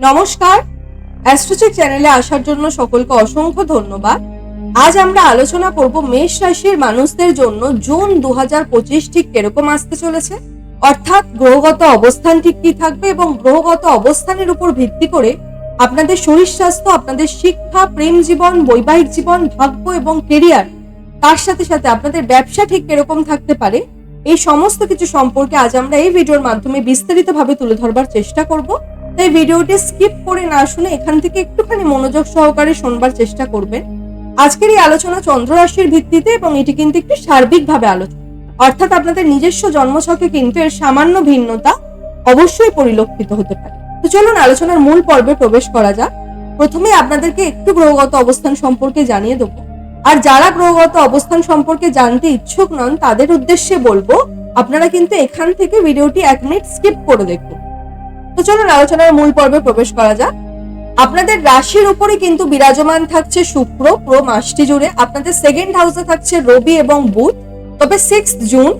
নমস্কার। অ্যাস্ট্রোচেক চ্যানেলে আসার জন্য সকলকে অসংখ্য ধন্যবাদ। আজ আমরা আলোচনা করব মেষ রাশির মানুষদের জন্য জুন দু হাজার পঁচিশ ঠিক কীরকম আসতে চলেছে। অর্থাৎ গ্রহগত অবস্থান ঠিক কি থাকবে এবং গ্রহগত অবস্থানের উপর ভিত্তি করে আপনাদের শরীর স্বাস্থ্য, আপনাদের শিক্ষা, প্রেম জীবন, বৈবাহিক জীবন, ভাগ্য এবং কেরিয়ার তার সাথে সাথে আপনাদের ব্যবসা ঠিক কীরকম থাকতে পারে। এই সমস্ত কিছু সম্পর্কে আজ আমরা এই ভিডিওর মাধ্যমে বিস্তারিতভাবে তুলে ধরবার চেষ্টা করব। তাই ভিডিওটি স্কিপ করে না শুনে এখান থেকে একটুখানি মনোযোগ সহকারে শোনবার চেষ্টা করবেন। আজকের এই আলোচনা চন্দ্র রাশির ভিত্তিতে এবং এটি কিন্তু একটু সার্বিকভাবে আলোচনা। অর্থাৎ আপনাদের নিজস্ব জন্মছকে কিন্তু এর সামান্য ভিন্নতা অবশ্যই পরিলক্ষিত হতে পারে। তো চলুন আলোচনার মূল পর্বে প্রবেশ করা যাক। প্রথমে আপনাদেরকে একটু গ্রহগত অবস্থান সম্পর্কে জানিয়ে দেবো। আর যারা গ্রহগত অবস্থান সম্পর্কে জানতে ইচ্ছুক নন, তাদের উদ্দেশ্যে বলব, আপনারা কিন্তু এখান থেকে ভিডিওটি এক মিনিট স্কিপ করে দেখুন। তো চলুন আলোচনার মূল পর্বে প্রবেশ করা যাক। আপনাদের রাশির উপরে কিন্তু বিরাজমান থাকছে শুক্র পুরো মাসটি জুড়ে। আপনাদের সেকেন্ড হাউসে থাকছে রবি এবং বুধ। তবে সিক্স জুন,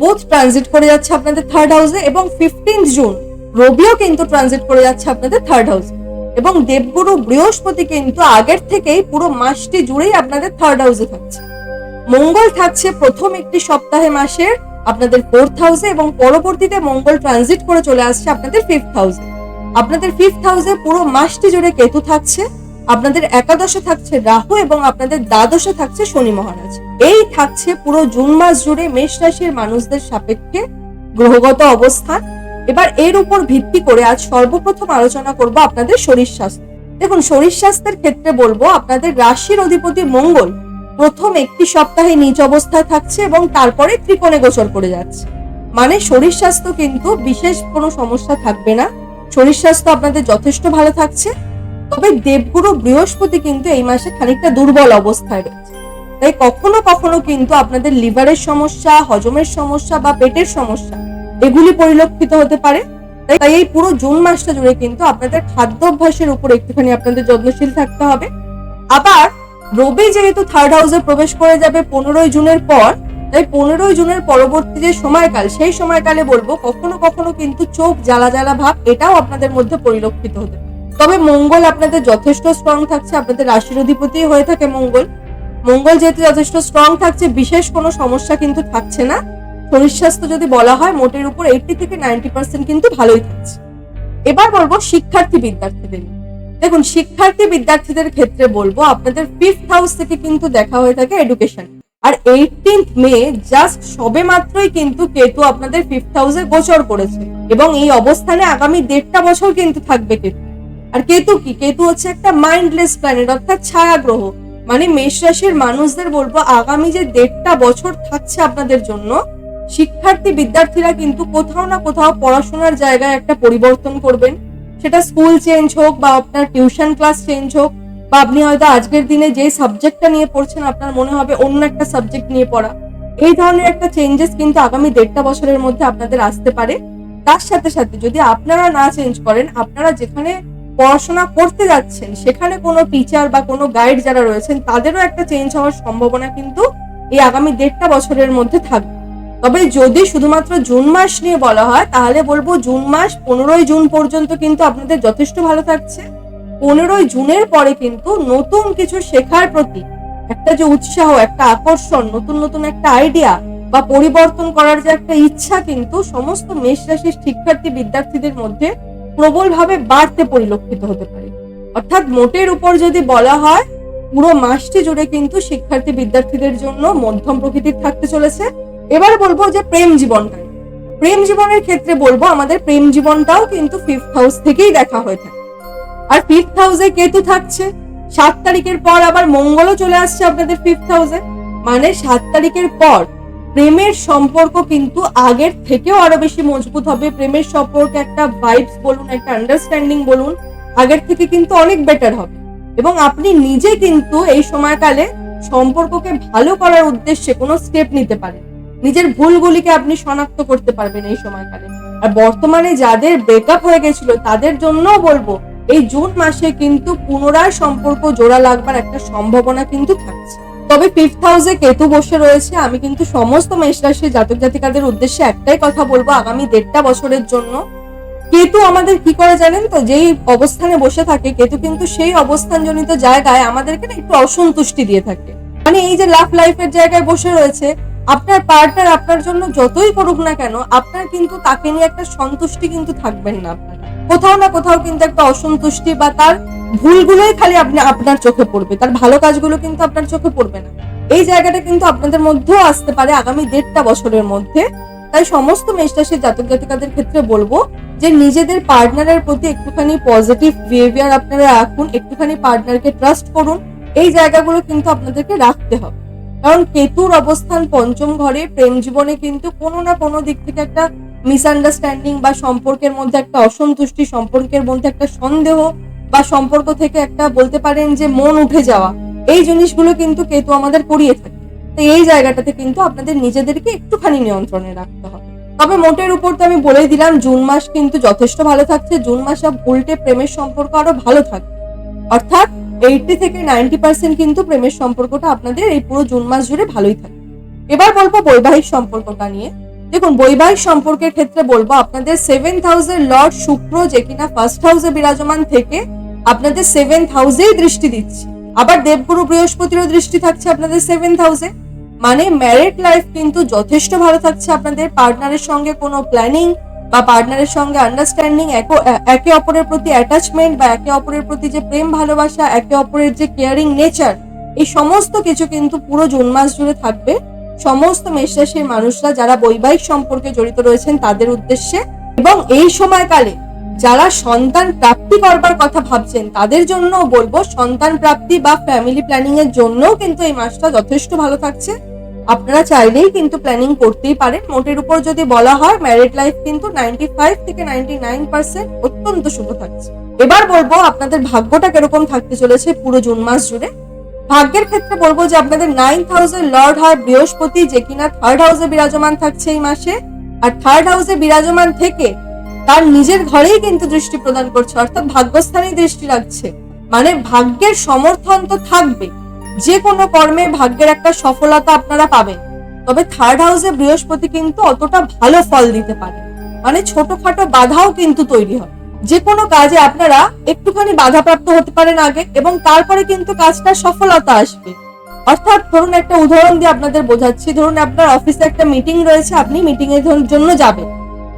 বুধ ট্রানজিট করে যাচ্ছে আপনাদের থার্ড হাউসে এবং ফিফটিন্থ জুন, রবিও কিন্তু ট্রানজিট করে যাচ্ছে আপনাদের থার্ড হাউসে এবং দেবগুরু বৃহস্পতি কিন্তু আগের থেকেই পুরো মাসটি জুড়েই আপনাদের থার্ড হাউসে থাকছে। মঙ্গল থাকছে প্রথম একটি সপ্তাহে মাসের আপনাদের ফোর্থ হাউসে এবং পরবর্তীতে মঙ্গল ট্রানজিট করে চলে আসছে আপনাদের ফিফথ হাউসে আপনাদের ফিফথ হাউসে পুরো মাসটি জুড়ে কেতু থাকছে, আপনাদের একাদশে থাকছে রাহু এবং আপনাদের দ্বাদশে থাকছে শনি মহারাজ। এই থাকছে পুরো জুন মাস জুড়ে মেষ রাশির মানুষদের সাপেক্ষে গ্রহগত অবস্থান। এবার এর উপর ভিত্তি করে আজ সর্বপ্রথম আলোচনা করব আপনাদের শরীর স্বাস্থ্য। দেখুন, শরীর স্বাস্থ্যের ক্ষেত্রে বলব, আপনাদের রাশির অধিপতি মঙ্গল প্রথম একটি সপ্তাহে নিচ অবস্থায় থাকছে এবং তারপরে ত্রিকোণে গোচর করে যাচ্ছে। মানে শরীর স্বাস্থ্য কিন্তু বিশেষ কোনো সমস্যা থাকবে না। শরীর স্বাস্থ্য আপনাদের যথেষ্ট ভালো থাকছে। তবে দেবগুরু বৃহস্পতি কিন্তু এই মাসে খানিকটা দুর্বল অবস্থায় রয়েছে। তাই কখনো কখনো কিন্তু আপনাদের লিভারের সমস্যা, হজমের সমস্যা বা পেটের সমস্যা এগুলি পরিলক্ষিত হতে পারে। তাই এই পুরো জুন মাসটা জুড়ে কিন্তু আপনাদের খাদ্য অভ্যাসের উপর একটুখানি আপনাদের যত্নশীল থাকতে হবে। আবার রবি যেহেতু থার্ড হাউসে প্রবেশ করে যাবে পনেরোই জুনের পর, তাই পনেরোই জুনের পরবর্তী যে সময়কাল, সেই সময়কালে বলব কখনো কখনো কিন্তু চোখ জ্বালা জ্বালা ভাব, এটাও আপনাদের মধ্যে পরিলক্ষিত হতে তবে মঙ্গল আপনাদের যথেষ্ট স্ট্রং থাকছে, আপনাদের রাশির অধিপতি হয়ে থাকে মঙ্গল। মঙ্গল যেহেতু যথেষ্ট স্ট্রং থাকছে, বিশেষ কোনো সমস্যা কিন্তু থাকছে না। শরীর স্বাস্থ্য যদি বলা হয়, মোটের উপর এইটি থেকে নাইনটি পার্সেন্ট কিন্তু ভালোই থাকছে। এবার বলব শিক্ষার্থী বিদ্যার্থীদের নিয়ে। দেখুন, শিক্ষার্থী বিদ্যার্থীদের ক্ষেত্রে বলব, আপনাদের ফিফথ হাউস থেকে কিন্তু দেখা হয়ে থাকে এডুকেশন আর এইটিন্থ মে জাস্ট সবে মাত্রই কিন্তু কেতু আপনাদের ফিফথ হাউসে গোচর করেছে। এবং এই অবস্থানে আগামী দেড়টা বছর কিন্তু থাকবে কেতু। আর কেতু কি? কেতু হচ্ছে একটা মাইন্ডলেস প্ল্যানেট অর্থাৎ ছায়া গ্রহ মানে মেষ রাশির মানুষদের বলব, আগামী যে দেড়টা বছর থাকছে আপনাদের জন্য, শিক্ষার্থী বিদ্যার্থীরা কিন্তু কোথাও না কোথাও পড়াশোনার জায়গায় একটা পরিবর্তন করবেন। সেটা স্কুল চেঞ্জ হোক বা আপনার টিউশন ক্লাস চেঞ্জ হোক বা আপনি হয়তো আজকের দিনে যে সাবজেক্টটা নিয়ে পড়ছেন, আপনার মনে হবে অন্য একটা সাবজেক্ট নিয়ে পড়া। এই ধরনের একটা চেঞ্জেস কিন্তু আগামী দেড়টা বছরের মধ্যে আপনাদের আসতে পারে। তার সাথে সাথে যদি আপনারা না চেঞ্জ করেন, আপনারা যেখানে পড়াশোনা করতে যাচ্ছেন, সেখানে কোনো টিচার বা কোনো গাইড যারা রয়েছেন, তাদেরও একটা চেঞ্জ হওয়ার সম্ভাবনা কিন্তু এই আগামী দেড়টা বছরের মধ্যে থাকবে। তবে যদি শুধুমাত্র জুন মাস নিয়ে বলা হয়, তাহলে বলব জুন মাস পনেরোই জুন পর্যন্ত কিন্তু আপনাদের যথেষ্ট ভালো থাকছে। পনেরোই জুনের পরে কিন্তু নতুন কিছু শেখার প্রতি একটা যে উৎসাহ, একটা আকর্ষণ, নতুন নতুন একটা আইডিয়া বা পরিবর্তন করার যে একটা ইচ্ছা কিন্তু সমস্ত মেষ রাশির শিক্ষার্থী বিদ্যার্থীদের মধ্যে প্রবলভাবে বাড়তে পরিলক্ষিত হতে পারে। অর্থাৎ মোটের উপর যদি বলা হয়, পুরো মাসটি জুড়ে কিন্তু শিক্ষার্থী বিদ্যার্থীদের জন্য মধ্যম প্রকৃতির থাকতে চলেছে। এবার বলব যে প্রেম জীবনটা প্রেম জীবনের ক্ষেত্রে বলব আমাদের প্রেম জীবনটাও কিন্তু ফিফথ হাউস থেকেই দেখা হয়ে থাকে। আর ফিফথ হাউসে কেতু থাকছে, সাত তারিখের পর আবার মঙ্গলও চলে আসছে আপনাদের ফিফথ হাউসে মানে সাত তারিখের পর প্রেমের সম্পর্ক কিন্তু আগের থেকেও আরও বেশি মজবুত হবে। প্রেমের সম্পর্কে একটা ভাইবস বলুন, একটা আন্ডারস্ট্যান্ডিং বলুন, আগের থেকে কিন্তু অনেক বেটার হবে। এবং আপনি নিজে কিন্তু এই সময়কালে সম্পর্ককে ভালো করার উদ্দেশ্যে কোনো স্টেপ নিতে পারেন। নিজের ভুলগুলিকে আপনি শনাক্ত করতে পারবেন এই সময়কালে। আর বর্তমানে যাদের ব্রেকআপ হয়ে গেছিল, তাদের জন্যও বলব, এই জুন মাসে কিন্তু পুনরায় সম্পর্ক জোড়া লাগবার একটা সম্ভাবনা কিন্তু থাকছে। তবে ফিফথ হাউসে কেতু বসে রয়েছে। আমি কিন্তু সমস্ত মেষ রাশির জাতক জাতিকাদের উদ্দেশ্যে একটাই কথা বলব, আগামী দেড়টা বছরের জন্য। কেতু আমাদের কি করে জানেন তো? যেই অবস্থানে বসে থাকে, কেতু কিন্তু সেই অবস্থানজনিত জায়গায় আমাদেরকে না একটু অসন্তুষ্টি দিয়ে থাকে। মানে এই যে লাভ লাইফের জায়গায় বসে রয়েছে আপনার পার্টনার আপনার জন্য যতই করুক না কেন, আপনার কিন্তু তাকে নিয়ে একটা সন্তুষ্টি কিন্তু থাকবেন না আপনার। কোথাও না কোথাও কিন্তু একটা অসন্তুষ্টি বা তার ভুলগুলোই খালি আপনি, আপনার চোখে পড়বে। তার ভালো কাজগুলো কিন্তু আপনার চোখে পড়বে না। এই জায়গাটা কিন্তু আপনাদের মধ্যেও আসতে পারে আগামী দেড়টা বছরের মধ্যে। তাই সমস্ত মেষরাশির জাতক জাতিকাদের ক্ষেত্রে বলব যে, নিজেদের পার্টনারের প্রতি একটুখানি পজিটিভ বিহেভিয়ার আপনারা রাখুন, একটুখানি পার্টনারকে ট্রাস্ট করুন। এই জায়গাগুলো কিন্তু আপনাদেরকে রাখতে হবে। কারণ কেতুর অবস্থান পঞ্চম ঘরে, প্রেম জীবনে কিন্তু কোনো না কোনো দিক থেকে একটা মিসআন্ডারস্ট্যান্ডিং বা সম্পর্কের মধ্যে একটা অসন্তুষ্টি, সম্পর্কের মধ্যে একটা সন্দেহ বা সম্পর্ক থেকে একটা বলতে পারেন যে মন উঠে যাওয়া, এই জিনিসগুলো কিন্তু কেতু আমাদের করিয়ে থাকে। তো এই জায়গাটাতে কিন্তু আপনাদের নিজেদেরকে একটুখানি নিয়ন্ত্রণে রাখতে হবে। তবে মোটের উপর তো আমি বলেই দিলাম, জুন মাস কিন্তু যথেষ্ট ভালো থাকছে। জুন মাসে উল্টে প্রেমের সম্পর্ক আরও ভালো থাকবে। অর্থাৎ এইটি থেকে নাইনটি পার্সেন্ট কিন্তু প্রেমের সম্পর্কটা আপনাদের এই পুরো জুন মাস জুড়ে ভালোই থাকবে এবার বলব বৈবাহিক সম্পর্কটা নিয়ে। দেখুন, বৈবাহিক সম্পর্কের ক্ষেত্রে বলব আপনাদের সেভেন হাউসের লর্ড শুক্র যে কিনা ফার্স্ট হাউসে বিরাজমান থেকে আপনাদের সেভেন হাউসেই দৃষ্টি দিচ্ছে। আবার দেবগুরু বৃহস্পতিরও দৃষ্টি থাকছে আপনাদের সেভেন হাউসে মানে ম্যারিড লাইফ কিন্তু যথেষ্ট ভালো থাকছে আপনাদের পার্টনারের সঙ্গে কোনো প্ল্যানিং বা পার্টনারের সঙ্গে আন্ডারস্ট্যান্ডিং একে অপরের প্রতি অ্যাটাচমেন্ট বা একে অপরের প্রতি যে প্রেম ভালোবাসা, একে অপরের যে কেয়ারিং নেচার এই সমস্ত কিছু কিন্তু পুরো জুন মাস জুড়ে থাকবে। সমস্ত মেষরাশির মানুষরা যারা বৈবাহিক সম্পর্কে জড়িত রয়েছেন তাদের উদ্দেশ্যে এবং এই সময়কালে যারা সন্তান প্রাপ্তি করবার কথা ভাবছেন তাদের জন্য বলব সন্তান প্রাপ্তি বা ফ্যামিলি প্ল্যানিং এর জন্যও কিন্তু এই মাসটা যথেষ্ট ভালো থাকছে। আপনারা চাইলেই কিন্তু প্ল্যানিং করতেই পারেন। মোটের উপর যদি বলা হয় ম্যারিড লাইফ কিন্তু নাইনটি ফাইভ থেকে নাইনটি নাইন পার্সেন্ট অত্যন্ত শুভ থাকছে। এবার বলব, আপনাদের ভাগ্যটা কীরকম থাকতে চলেছে পুরো জুন মাস জুড়ে। ভাগ্যের ক্ষেত্রে বলব যে আপনাদের নাইন হাউসের লর্ড হয় বৃহস্পতি, যে কিনা থার্ড হাউসে বিরাজমান থাকছে এই মাসে। আর থার্ড হাউসে বিরাজমান থেকে তার নিজের ঘরেই কিন্তু দৃষ্টি প্রদান করছে, অর্থাৎ ভাগ্যস্থানেই দৃষ্টি রাখছে। মানে ভাগ্যের সমর্থন তো থাকবে যে কোনো কর্মে ভাগ্যের একটা সফলতা আপনারা পাবেন। তবে থার্ড হাউসে বৃহস্পতি কিন্তু অতটা ভালো ফল দিতে পারে। মানে ছোটখাটো বাধাও কিন্তু তৈরি হয়। যে কোনো কাজে আপনারা একটুখানি বাধাপ্রাপ্ত হতে পারেন আগে এবং তারপরে কিন্তু কাজটা সফলতা আসবে। অর্থাৎ ধরুন একটা উদাহরণ দিয়ে আপনাদের বোঝাচ্ছি। ধরুন আপনার অফিসে একটা মিটিং রয়েছে, আপনি মিটিং এর জন্য যাবেন।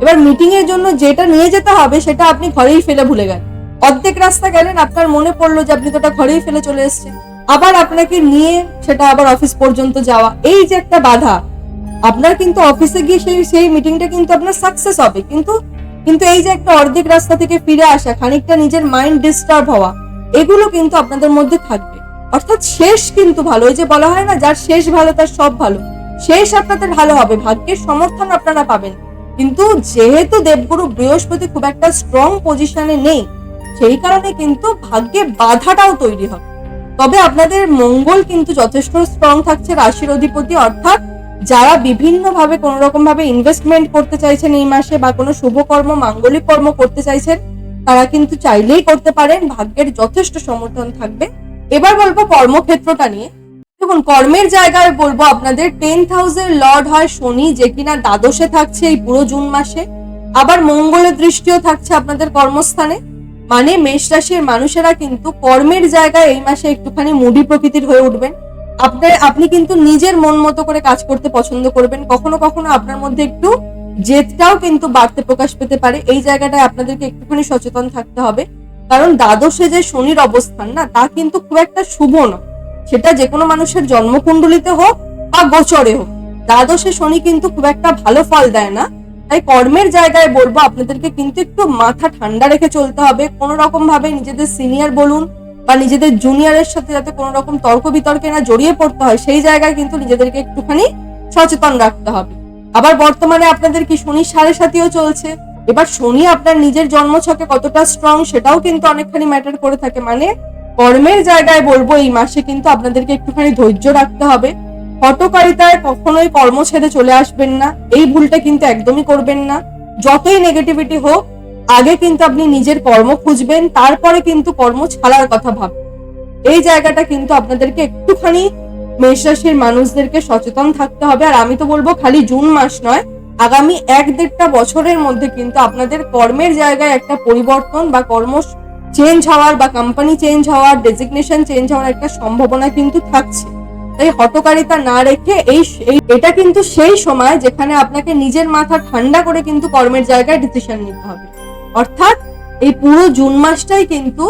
এবার মিটিং এর জন্য যেটা নিয়ে যেতে হবে, সেটা আপনি ঘরেই ফেলে ভুলে গেলেন। অর্ধেক রাস্তা গেলেন, আপনার মনে পড়ল যে আপনি তো ওটা ঘরেই ফেলে চলে এসেছেন। আবার আপনাকে নিয়ে সেটা আবার অফিস পর্যন্ত যাওয়া, এই যে একটা বাধা। আপনার কিন্তু অফিসে গিয়ে সেই সেই মিটিংটা কিন্তু আপনার সাকসেস হবে। কিন্তু কিন্তু এই যে একটা অর্ধেক রাস্তা থেকে ফিরে আসা, খানিকটা নিজের মাইন্ড ডিস্টার্ব হওয়া, এগুলো কিন্তু আপনাদের মধ্যে থাকবে। অর্থাৎ শেষ কিন্তু ভালো ওই যে বলা হয় না, যার শেষ ভালো, তার সব ভালো। শেষ আপনাদের ভালো হবে, ভাগ্যের সমর্থন আপনারা পাবেন। কিন্তু যেহেতু দেবগুরু বৃহস্পতি খুব একটা স্ট্রং পজিশনে নেই, সেই কারণে কিন্তু ভাগ্যে বাধাটাও তৈরি হবে। তবে আপনাদের মঙ্গল কিন্তু যথেষ্ট স্ট্রং থাকছে রাশির অধিপতি, অর্থাৎ যারা বিভিন্ন ভাবে কোন রকম ভাবে ইনভেস্টমেন্ট করতে চাইছেন এই মাসে বা কোনো শুভকর্ম মাঙ্গলিক কর্ম করতে চাইছেন, তারা কিন্তু চাইলেই করতে পারেন, ভাগ্যের যথেষ্ট সমর্থন থাকবে। এবার বলব কর্মক্ষেত্রটা নিয়ে। দেখুন, কর্মের জায়গায় বলব আপনাদের টেন থাউজেন্ড লর্ড হয় শনি, যে কিনা দ্বাদশে থাকছে এই পুরো জুন মাসে। আবার মঙ্গলের দৃষ্টিও থাকছে আপনাদের কর্মস্থানে। মানে মেষ রাশির মানুষেরা কিন্তু কর্মের জায়গায় এই মাসে একটুখানি মুডি প্রকৃতির হয়ে উঠবেন। আপনার, আপনি কিন্তু নিজের মন মতো করে কাজ করতে পছন্দ করবেন। কখনো কখনো আপনার মধ্যে একটু জেদটাও কিন্তু বাড়তে প্রকাশ পেতে পারে। এই জায়গাটায় আপনাদেরকে একটুখানি সচেতন থাকতে হবে। কারণ দ্বাদশে যে শনির অবস্থান না, তা কিন্তু খুব একটা শুভ নয় সেটা যে কোনো মানুষের জন্মকুণ্ডলিতে হোক বা গোচরে হোক। দ্বাদশে শনি কিন্তু খুব একটা ভালো ফল দেয় না। তাই কর্মের জায়গায় বলব, আপনাদেরকে কিন্তু একটু মাথা ঠান্ডা রেখে চলতে হবে। কোনো রকম ভাবে নিজেদের সিনিয়র বলুন বা নিজেদের জুনিয়রের সাথে যাতে কোনো রকম তর্ক বিতর্কে না জড়িয়ে পড়তে হয়, সেই জায়গায় কিন্তু নিজেদেরকে একটুখানি সচেতন রাখতে হবে। আবার বর্তমানে আপনাদের কি শনি সাড়ে সাতিও চলছে? এবার শনি আপনার নিজের জন্মছকে কতটা স্ট্রং সেটাও কিন্তু অনেকখানি ম্যাটার করে থাকে। মানে কর্মের জায়গায় বলব, এই মাসে কিন্তু আপনাদেরকে একটুখানি ধৈর্য রাখতে হবে। হটকারিতায় কখনোই কর্ম ছেড়ে চলে আসবেন না। এই ভুলটা কিন্তু একদমই করবেন না। যতই নেগেটিভিটি হোক, আগে কিন্তু আপনি নিজের কর্ম খুঁজবেন, তারপরে কিন্তু কর্ম ছাড়ার কথা ভাববেন। এই জায়গাটা কিন্তু আপনাদেরকে একটুখানি মেষ রাশির মানুষদেরকে সচেতন থাকতে হবে। আর আমি তো বলব, খালি জুন মাস নয়, আগামী এক দেড়টা বছরের মধ্যে কিন্তু আপনাদের কর্মের জায়গায় একটা পরিবর্তন বা কর্ম চেঞ্জ হওয়ার বা কোম্পানি চেঞ্জ হওয়ার ডেজিগনেশন চেঞ্জ হওয়ার একটা সম্ভাবনা কিন্তু থাকছে। তাই হটকারিতা না রেখে এই এটা কিন্তু সেই সময় যেখানে আপনাকে নিজের মাথা ঠান্ডা করে কিন্তু কর্মের জায়গায় ডিসিশন নিতে হবে। অর্থাৎ এই পুরো জুন মাসটাই কিন্তু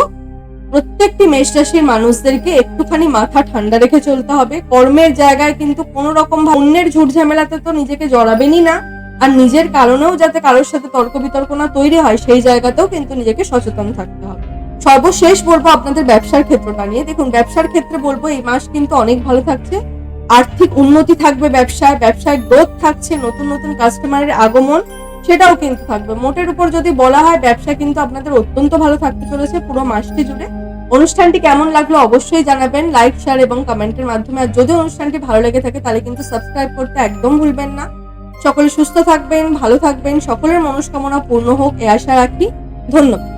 প্রত্যেকটি মেষ রাশির মানুষদেরকে একটুখানি মাথা ঠান্ডা রেখে চলতে হবে। কর্মের জায়গায় কিন্তু কোনো রকম অন্যের ঝুট ঝামেলাতে তো নিজেকে জড়াবেনই না। আর নিজের কারণেও যাতে কারোর সাথে তর্ক বিতর্ক না তৈরি হয়, সেই জায়গাতেও কিন্তু নিজেকে সচেতন থাকতে হবে। সর্বশেষ বলব আপনাদের ব্যবসার ক্ষেত্রটা নিয়ে। দেখুন, ব্যবসার ক্ষেত্রে বলব, এই মাস কিন্তু অনেক ভালো থাকছে। আর্থিক উন্নতি থাকবে ব্যবসায় ব্যবসায় গ্রোথ থাকছে, নতুন নতুন কাস্টমারের আগমন, সেটাও কিন্তু থাকবে। মোটের উপর যদি বলা হয়, ব্যবসা কিন্তু আপনাদের অত্যন্ত ভালো থাকতে চলেছে পুরো মাসটি জুড়ে। অনুষ্ঠানটি কেমন লাগল অবশ্যই জানাবেন লাইক শেয়ার এবং কমেন্টের মাধ্যমে। আর যদি অনুষ্ঠানটি ভালো লেগে থাকে, তাহলে কিন্তু সাবস্ক্রাইব করতে একদম ভুলবেন না। সকলে সুস্থ থাকবেন, ভালো থাকবেন, সকলের মনস্কামনা পূর্ণ হোক এ আশা রাখি। ধন্যবাদ।